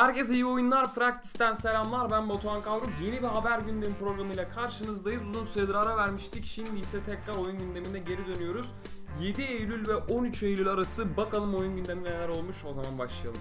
Herkese iyi oyunlar. Fraktis'ten selamlar. Ben Batuhan Kavruk. Yeni bir haber gündemi programıyla karşınızdayız. Uzun süredir ara vermiştik. Şimdi ise tekrar oyun gündemine geri dönüyoruz. 7 Eylül ve 13 Eylül arası bakalım oyun gündeminde neler olmuş. O zaman başlayalım.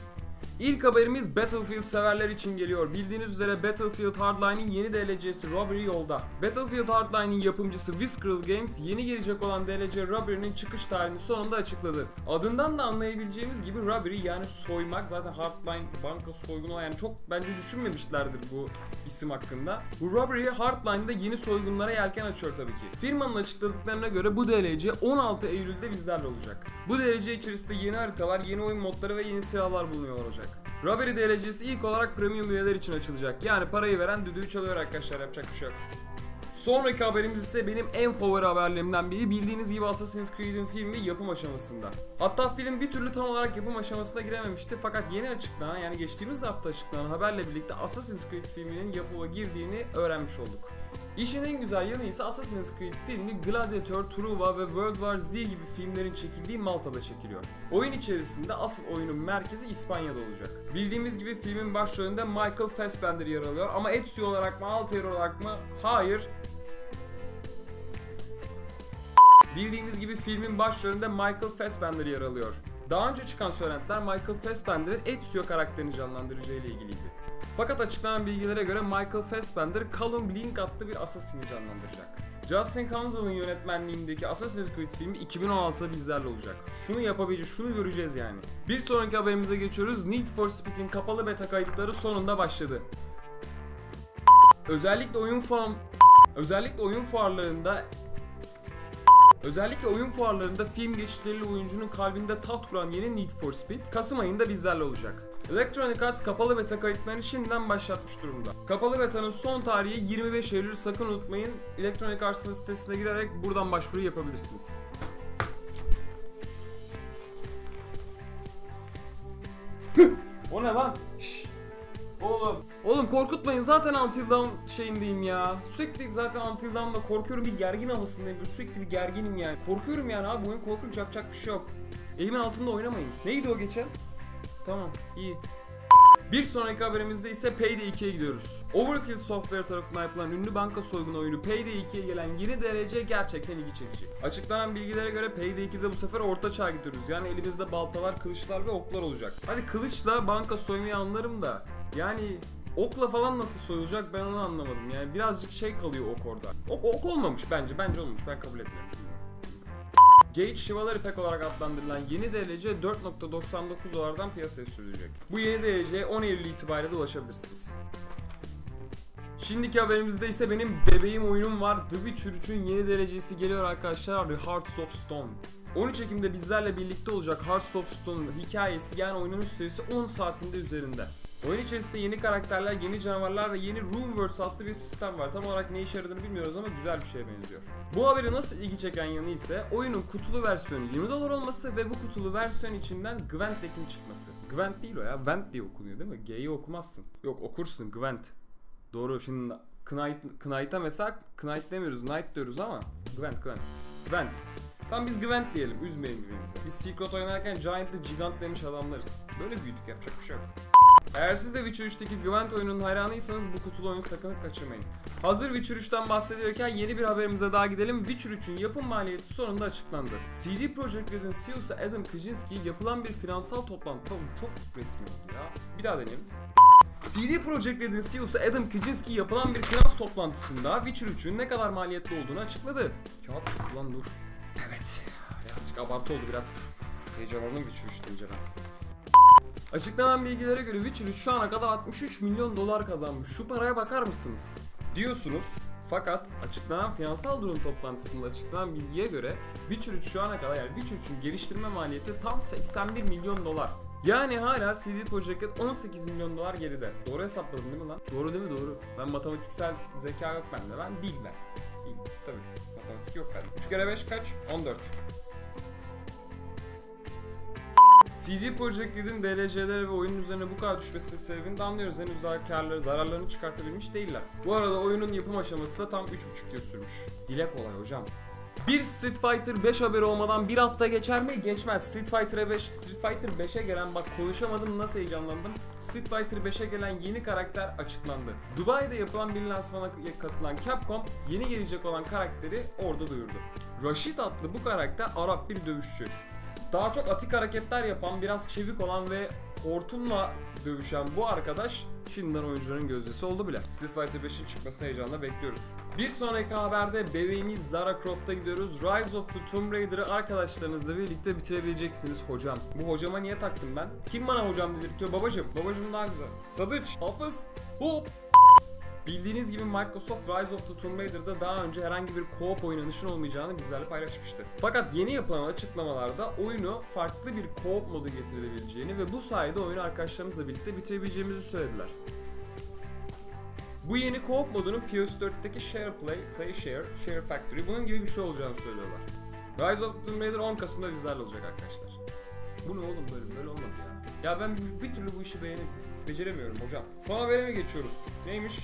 İlk haberimiz Battlefield severler için geliyor. Bildiğiniz üzere Battlefield Hardline'in yeni DLC'si Robbery yolda. Battlefield Hardline'in yapımcısı Visceral Games yeni gelecek olan DLC Robbery'nin çıkış tarihini sonunda açıkladı. Adından da anlayabileceğimiz gibi Robbery yani soymak zaten Hardline banka soygunu yani çok bence düşünmemişlerdir bu isim hakkında. Bu Robbery Hardline'da yeni soygunlara yelken açıyor tabii ki. Firmanın açıkladıklarına göre bu DLC 16 Eylül'de bizlerle olacak. Bu DLC içerisinde yeni haritalar, yeni oyun modları ve yeni silahlar bulunuyor olacak. Robbery DLC'si ilk olarak premium üyeler için açılacak. Yani parayı veren düdüğü çalıyor arkadaşlar yapacak bir şey yok. Sonraki haberimiz ise benim en favori haberlerimden biri bildiğiniz gibi Assassin's Creed'in filmi yapım aşamasında. Hatta film bir türlü tam olarak yapım aşamasına girememişti fakat yeni açıklanan yani geçtiğimiz hafta açıklanan haberle birlikte Assassin's Creed filminin yapıma girdiğini öğrenmiş olduk. İşin en güzel yanı ise Assassin's Creed filmi Gladiator, Truva ve World War Z gibi filmlerin çekildiği Malta'da çekiliyor. Oyun içerisinde asıl oyunun merkezi İspanya'da olacak. Bildiğimiz gibi filmin başrolünde Michael Fassbender yer alıyor ama Ezio olarak mı Altair olarak mı? Hayır. Bildiğimiz gibi filmin başrolünde Michael Fassbender yer alıyor. Daha önce çıkan söylentiler Michael Fassbender'ın Ezio karakterini canlandıracağı ile ilgiliydi. Fakat açıklanan bilgilere göre Michael Fassbender Callum Blink adlı bir asasini canlandıracak. Justin Kanzel'ın yönetmenliğindeki Assassin's Creed filmi 2016'da bizlerle olacak. Şunu yapabileceğiz, şunu göreceğiz yani. Bir sonraki haberimize geçiyoruz. Need for Speed'in kapalı beta kayıtları sonunda başladı. Özellikle oyun fuar özellikle oyun fuarlarında Özellikle oyun fuarlarında film geçişleriyle oyuncunun kalbinde taht kuran yeni Need for Speed Kasım ayında bizlerle olacak. Electronic Arts kapalı beta kayıtlarını şimdiden başlatmış durumda. Kapalı beta'nın son tarihi 25 Eylül sakın unutmayın. Electronic Arts'ın sitesine girerek buradan başvuru yapabilirsiniz. o ne lan? Şşş. Oğlum. Oğlum korkutmayın zaten Until Dawn şeyindeyim ya. Sürekli zaten Until Dawn'da korkuyorum bir gergin havasındayım. Sürekli bir gerginim yani. Korkuyorum yani abi oyun korkunç yapacak bir şey yok. Elimin altında oynamayın. Neydi o geçen? Tamam iyi. Bir sonraki haberimizde ise Payday 2'ye gidiyoruz. Overkill Software tarafından yapılan ünlü banka soygunu oyunu Payday 2'ye gelen yeni derece gerçekten ilgi çekici. Açıklanan bilgilere göre Payday 2'de bu sefer orta çağ gidiyoruz. Yani elimizde baltalar, kılıçlar ve oklar olacak. Hadi kılıçla banka soymayı anlarım da yani okla falan nasıl soyulacak ben onu anlamadım. Yani birazcık şey kalıyor ok orada. Ok, ok olmamış bence. Bence olmamış. Ben kabul etmiyorum. Gage Chivalry Pack olarak adlandırılan yeni DLC 4.99 dolardan piyasaya sürülecek. Bu yeni DLC'ye 10 Eylül itibariyle ulaşabilirsiniz. Şimdiki haberimizde ise benim bebeğim oyunum var. The Witcher 3'ün yeni derecesi geliyor arkadaşlar. The Hearts of Stone. 13 Ekim'de bizlerle birlikte olacak Hearts of Stone'un hikayesi yani oynanış süresi 10 saatinde üzerinde. Oyun içerisinde yeni karakterler, yeni canavarlar ve yeni Runeverse adlı bir sistem var. Tam olarak ne işe yaradığını bilmiyoruz ama güzel bir şeye benziyor. Bu haberi nasıl ilgi çeken yanı ise oyunun kutulu versiyonu 20 dolar olması ve bu kutulu versiyon içinden Gwent deck'in çıkması. Gwent değil o ya, Vent diye okunuyor değil mi? G'yi okumazsın. Yok okursun Gwent. Doğru şimdi Knight, Knight'a mesela Knight demiyoruz, Knight diyoruz ama Gwent, Gwent. Gwent. Tamam biz Gwent diyelim, üzmeyin birbirimizi. Biz Secret oynarken Giant'lı Gigant demiş adamlarız. Böyle büyüdük, yapacak bir şey yok. Eğer siz de Witcher 3'teki Gwent oyunun hayranıysanız bu kutulu oyunu sakın kaçırmayın. Hazır Witcher 3'ten bahsediyorken yeni bir haberimize daha gidelim. Witcher 3'ün yapım maliyeti sonunda açıklandı. CD Projekt Red'in CEO'su Adam Kaczynski yapılan bir finansal toplantı... Bu çok resmi oldu ya. Bir daha deneyelim. CD Projekt Red'in CEO'su Adam Kaczynski yapılan bir finans toplantısında Witcher 3'ün ne kadar maliyetli olduğunu açıkladı. Kağıt lan dur. Evet. Birazcık abartı oldu biraz. Heyecanlandım Witcher 3 deyince ben. Açıklanan bilgilere göre Witcher 3 şu ana kadar 63 milyon dolar kazanmış. Şu paraya bakar mısınız? Diyorsunuz. Fakat açıklanan finansal durum toplantısında açıklanan bilgiye göre Witcher 3 şu ana kadar yani Witcher 3'ün geliştirme maliyeti tam 81 milyon dolar. Yani hala CD Projekt Red 18 milyon dolar geride. Doğru hesapladım değil mi lan? Doğru değil mi? Doğru. Ben matematiksel zeka yok bende. Ben değil ben. Değil. Tabii. Matematik yok bende. 3 kere 5 kaç? 14. CD Projekt Red'in DLC'lere ve oyunun üzerine bu kadar düşmesi sebebini de anlıyoruz. Henüz daha karları, zararlarını çıkartabilmiş değiller. Bu arada oyunun yapım aşaması da tam 3,5 yıl sürmüş. Dile kolay hocam. Bir Street Fighter 5 haberi olmadan bir hafta geçer mi? Geçmez. Street Fighter 5, Street Fighter 5'e gelen bak konuşamadım nasıl heyecanlandım. Street Fighter 5'e gelen yeni karakter açıklandı. Dubai'de yapılan bir lansmana katılan Capcom yeni gelecek olan karakteri orada duyurdu. Rashid adlı bu karakter Arap bir dövüşçü. Daha çok atik hareketler yapan, biraz çevik olan ve hortumla dövüşen bu arkadaş şimdiden oyuncuların gözdesi oldu bile. Street Fighter 5'in çıkmasını heyecanla bekliyoruz. Bir sonraki haberde bebeğimiz Lara Croft'a gidiyoruz. Rise of the Tomb Raider'ı arkadaşlarınızla birlikte bitirebileceksiniz hocam. Bu hocama niye taktım ben? Kim bana hocam dedirtiyor? Babacım. Babacım daha güzel. Sadıç. Hafız. Hop. Bildiğiniz gibi Microsoft Rise of the Tomb Raider'da daha önce herhangi bir co-op oynanışın olmayacağını bizlerle paylaşmıştı. Fakat yeni yapılan açıklamalarda oyunu farklı bir co-op modu getirilebileceğini ve bu sayede oyunu arkadaşlarımızla birlikte bitirebileceğimizi söylediler. Bu yeni co-op modunun PS4'teki Share Play, Play Share, Share Factory bunun gibi bir şey olacağını söylüyorlar. Rise of the Tomb Raider 10 Kasım'da bizlerle olacak arkadaşlar. Bu ne oğlum böyle böyle olmadı ya. Ya ben bir, türlü bu işi beğenip beceremiyorum hocam. Son habere mi geçiyoruz? Neymiş?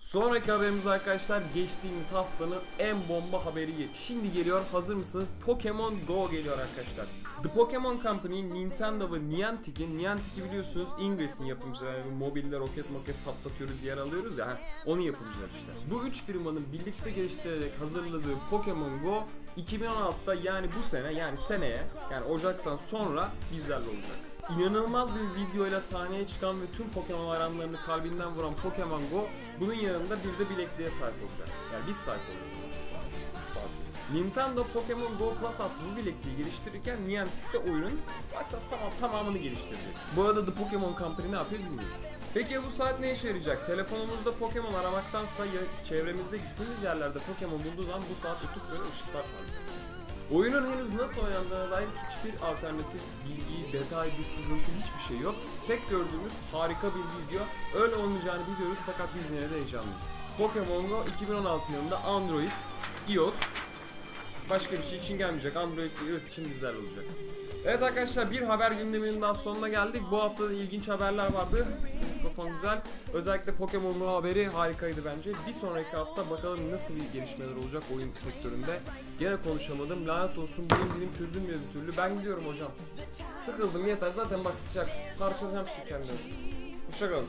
Sonraki haberimiz arkadaşlar geçtiğimiz haftanın en bomba haberi. Şimdi geliyor hazır mısınız? Pokemon Go geliyor arkadaşlar. The Pokemon Company, Nintendo ve Niantic'in, Niantic'i biliyorsunuz Ingress'in yapımcıları. Yani mobilde roket moket patlatıyoruz yer alıyoruz ya. Onu yapımcılar işte. Bu üç firmanın birlikte geliştirerek hazırladığı Pokemon Go 2016'da yani bu sene yani seneye yani Ocak'tan sonra bizlerle olacak. İnanılmaz bir videoyla sahneye çıkan ve tüm Pokemon hayranlarını kalbinden vuran Pokemon Go bunun yanında bir de bilekliğe sahip olacak. Yani biz sahip olacağız. Nintendo Pokemon Go Plus adlı bilekliği geliştirirken Niantic oyunun esas tamam, tamamını geliştirecek. Bu arada The Pokemon Company ne yapıyor bilmiyoruz. Peki bu saat ne işe yarayacak? Telefonumuzda Pokemon aramaktansa çevremizde gittiğimiz yerlerde Pokemon bulduğu zaman bu saat ötüp böyle ışıklar parlıyor. Oyunun henüz nasıl oynandığına dair hiçbir alternatif bilgi, detay, bir sızıntı hiçbir şey yok. Tek gördüğümüz harika bir video. Öyle olmayacağını biliyoruz fakat biz yine de heyecanlıyız. Pokemon Go 2016 yılında Android, iOS, başka bir şey için gelmeyecek. Android ve iOS için bizlerle olacak. Evet arkadaşlar bir haber gündeminin daha sonuna geldik. Bu hafta da ilginç haberler vardı. Mikrofon güzel. Özellikle Pokemon Go haberi harikaydı bence. Bir sonraki hafta bakalım nasıl bir gelişmeler olacak oyun sektöründe. Gene konuşamadım. Lanet olsun benim dilim çözülmüyor bir türlü. Ben gidiyorum hocam. Sıkıldım yeter. Zaten bak sıcak. Parçalayacağım şimdi kendimi. Hoşçakalın.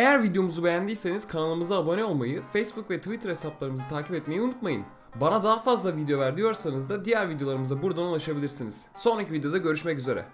Eğer videomuzu beğendiyseniz kanalımıza abone olmayı, Facebook ve Twitter hesaplarımızı takip etmeyi unutmayın. Bana daha fazla video ver diyorsanız da diğer videolarımıza buradan ulaşabilirsiniz. Sonraki videoda görüşmek üzere.